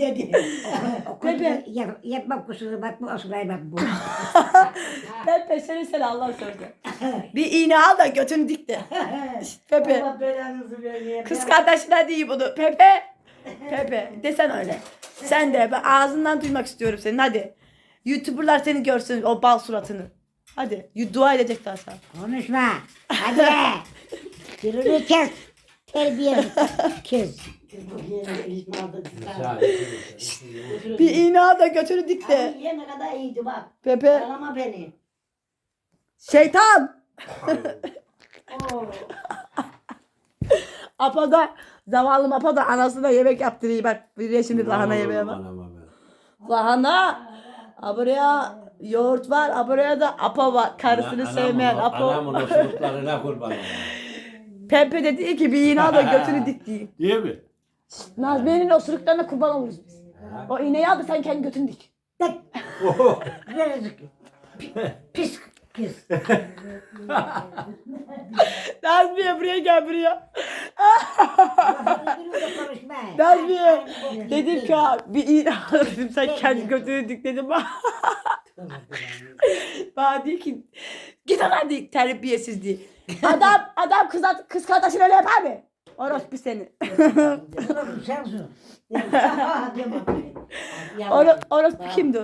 dedi. Pepe. Yap, yapmak kusuru bak bu asılay bak bu. Pepe seni sen Allah söyle. Bir iğne al da götünü dik de. Pepe. Allah belanızı vermeye. Kız kardeşine değil bunu. Pepe. Pepe. Desen öyle. Sen de ben ağzından duymak istiyorum senin hadi. Youtuberlar seni görsün o bal suratını. Hadi. Dua edecekler sana. Konuşma. Hadi. Yürü kes. Terbiyesiz kız. Bir iğne al da götünü dik de. Ay, Yine kadar iyiydi bak. Pepe. Yaralama beni. Şeytan. Oo. Apa da zavallı Apa da anasına yemek yaptırıyor. Bak bir de şimdi lahana yemeğe bak. Lahana. Ha buraya yoğurt var. Ha buraya da apa var. Karısını sevmeyen apa. Anamın o çocuklarına kurban olayım. Pepe dedi ki bir iğne al da götünü dik diye. Değil mi? Nazmiye'nin osuruklarına kurban oluruz biz. O iğneyi al da sen kendi götünü dik. Tek. Rezil. Pis kız. Nazmiye buraya gel buraya. Nazmiye dedim ki "Ha, bir iğne al dedim sen kendi götünü dik dedim. Bana diyor ki git lan diye terbiyesiz diye. Adam adam kız, kız kardeşin öyle yapar mı? Orospu seni. Sensin. Oro, orospu kimdi?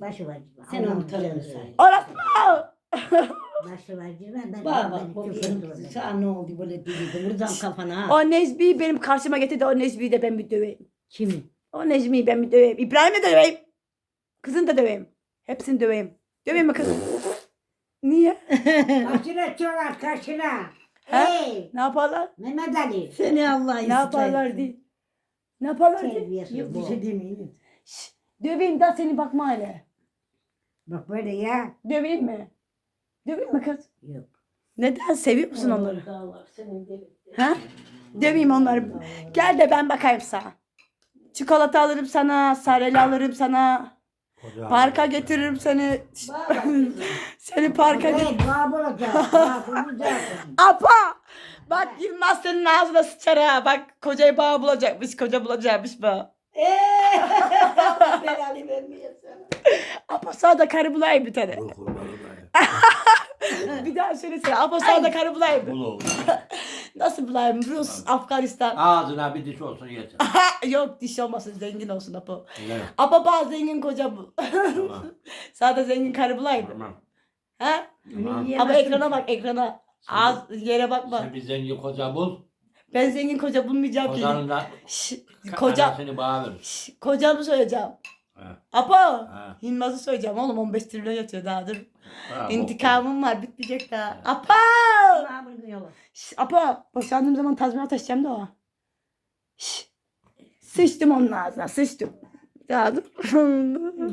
Başı var. Sen onu tanıyorsun. Orospu! Başı var. Ben Bak bak ben bu kızın sana ne oldu böyle dedi. Vuracağım kafana. ha. O Necmi'yi benim karşıma getirdi. O Necmi'yi de ben bir döveyim. Kimi? O Necmi'yi ben bir döveyim. İbrahim'i de döveyim. Kızını da döveyim. Hepsini döveyim. Döveyim mi kız? Niye? Karşına çoğalt karşına. Hey. Ne yaparlar? Mehmet Ali. Seni Allah Ne yaparlar diye. Ne yaparlar diye. Yok bir şey demeyin. Şşş, Döveyim daha seni bakma hele. Bak böyle ya. Döveyim mi? Döveyim mi kız? Yok. Neden? Seviyor musun onları? Dağlar senin deli. Ha? Döveyim onları. Gel de ben bakayım sana. Çikolata alırım sana, sareli alırım sana. Parka getiririm seni. Seni parka bağ. Bağ bulacağız. Apa! Bak Yılmaz senin ağzına sıçar ha. Bak kocayı bağ bulacakmış, koca bulacakmış sana. Apa sana da karı bulayım bir tane. bir daha söylesene. Apa sana da karı bulayım. Bul oğlum. Nasıl bulayım? Rus, Afganistan. Ağzına bir diş olsun yeter. Yok diş olmasın zengin olsun Apo. Evet, bana zengin koca bul. tamam. sana da zengin karı bulayım. Tamam. Ha? Tamam. Ama ekrana bak ekrana. Az yere bakma. Sen bir zengin koca bul. Ben zengin koca bulmayacağım ki. Kocanın da Şş, koca, anasını şş, kocamı söyleyeceğim. Ha. Apo. Ha. Yılmaz'ı söyleyeceğim oğlum 15 trilyon yatıyor daha dur. Ha, İntikamım var bitmeyecek daha. Apo. Şş, Apo. Boşandığım zaman tazminat taşıyacağım da o. Şş. Sıçtım onun ağzına sıçtım. Daha dur.